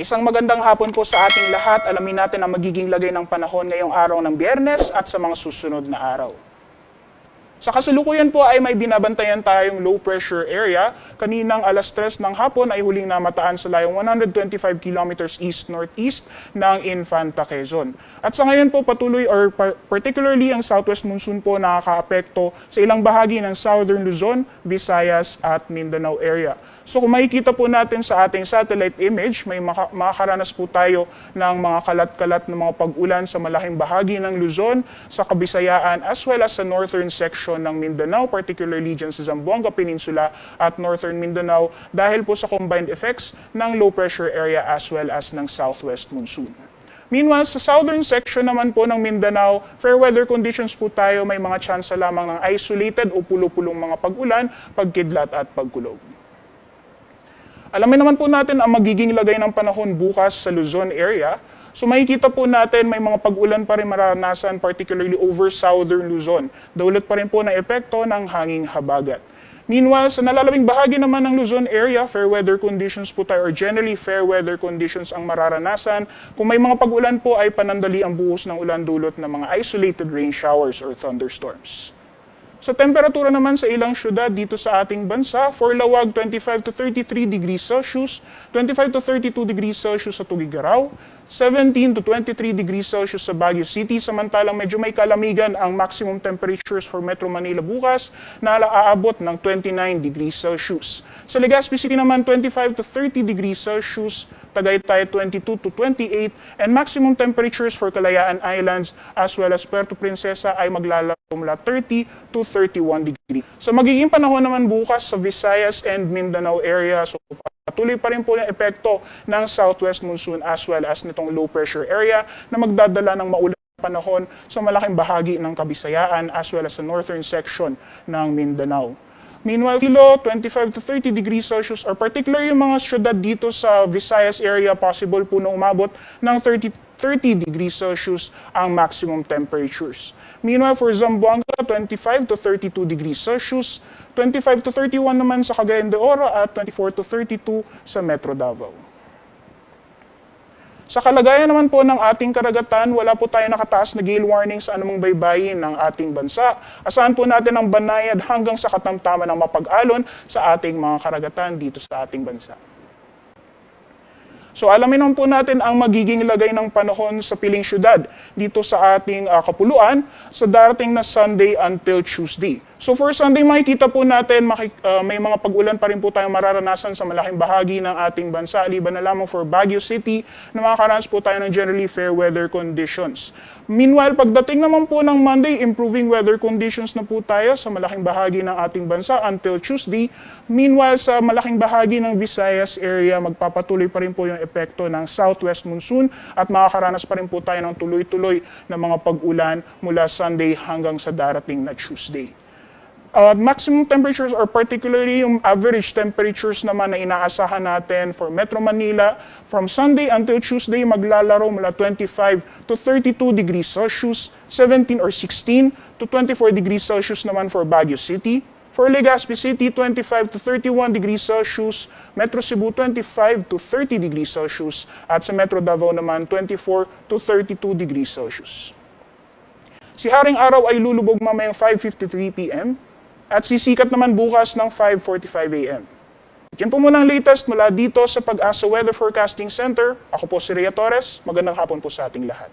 Isang magandang hapon po sa ating lahat. Alamin natin ang magiging lagay ng panahon ngayong araw ng biyernes at sa mga susunod na araw. Sa kasalukuyan po ay may binabantayan tayong low pressure area. Kaninang alas 3 ng hapon ay huling namataan sa layong 125 kilometers east-northeast ng Infanta Quezon. At sa ngayon po patuloy or pa- particularly ang southwest monsoon po nakakaapekto sa ilang bahagi ng southern Luzon, Visayas at Mindanao area. So kung makikita po natin sa ating satellite image, may maka- makakaranas po tayo ng mga kalat-kalat ng mga pag-ulan sa malaking bahagi ng Luzon, sa Kabisayaan, as well as sa northern section ng Mindanao, particularly dyan sa Zamboanga Peninsula at northern Mindanao, dahil po sa combined effects ng low pressure area as well as ng southwest monsoon. Meanwhile, sa southern section naman po ng Mindanao, fair weather conditions po tayo, may mga tsansa lamang ng isolated o pulo-pulong mga pag-ulan, pagkidlat at pagkulog. Alamin naman po natin ang magiging lagay ng panahon bukas sa Luzon area. So makikita po natin may mga pag-ulan pa rin maranasan particularly over southern Luzon. Dulot pa rin po ng epekto ng hanging habagat. Meanwhile, sa nalalabing bahagi naman ng Luzon area, fair weather conditions po tayo or generally fair weather conditions ang mararanasan. Kung may mga pag-ulan po ay panandali ang buhos ng ulan dulot ng mga isolated rain showers or thunderstorms. Sa temperatura naman sa ilang syudad dito sa ating bansa, for Lawag 25 to 33 degrees Celsius, 25 to 32 degrees Celsius sa Tugigaraw, 17 to 23 degrees Celsius sa Baguio City, samantalang medyo may kalamigan ang maximum temperatures for Metro Manila bukas na aabot ng 29 degrees Celsius. Sa Legazpi City naman 25 to 30 degrees Celsius, Tagaytay 22 to 28, and maximum temperatures for Kalayaan Islands as well as Puerto Princesa ay maglalaro mula 30 to 31 degree. So magiging panahon naman bukas sa Visayas and Mindanao area. So patuloy pa rin po yung epekto ng southwest monsoon as well as nitong low pressure area na magdadala ng maulan panahon sa malaking bahagi ng Kabisayaan as well as sa northern section ng Mindanao. Meanwhile, kilo 25 to 30 degrees Celsius or particularly yung mga syudad dito sa Visayas area possible po na umabot ng 30 30 degrees Celsius ang maximum temperatures. Meanwhile, for Zamboanga, 25 to 32 degrees Celsius, 25 to 31 naman sa Cagayan de Oro at 24 to 32 sa Metro Davao. Sa kalagayan naman po ng ating karagatan, wala po tayo nakataas na gale warning sa anumang baybayin ng ating bansa. Asahan po natin ang banayad hanggang sa katamtaman ng mapag-alon sa ating mga karagatan dito sa ating bansa. So alamin po natin ang magiging lagay ng panahon sa piling syudad dito sa ating ah, kapuluan sa darating na Sunday until Tuesday. So for Sunday makikita po natin maki- ah, may mga pag-ulan pa rin po tayong mararanasan sa malaking bahagi ng ating bansa. Liban na lamang for Baguio City na makakaranas po tayo ng generally fair weather conditions. Meanwhile, pagdating naman po ng Monday, improving weather conditions na po tayo sa malaking bahagi ng ating bansa until Tuesday. Meanwhile, sa malaking bahagi ng Visayas area, magpapatuloy pa rin po yung epekto ng southwest monsoon at makakaranas pa rin po tayo ng tuloy-tuloy na mga pag-ulan mula Sunday hanggang sa darating na Tuesday. Uh, maximum temperatures or particularly yung average temperatures naman na inaasahan natin for Metro Manila from Sunday until Tuesday maglalaro mula 25 to 32 degrees Celsius, 17 or 16 to 24 degrees Celsius naman for Baguio City. For Legazpi City, 25 to 31 degrees Celsius, Metro Cebu 25 to 30 degrees Celsius, at sa Metro Davao naman 24 to 32 degrees Celsius. Si Haring Araw ay lulubog mamayang 5.53 p.m. at sisikat naman bukas ng 5.45 a.m. Yan po muna ang latest mula dito sa Pag-asa Weather Forecasting Center. Ako po si Rhea Torres. Magandang hapon po sa ating lahat.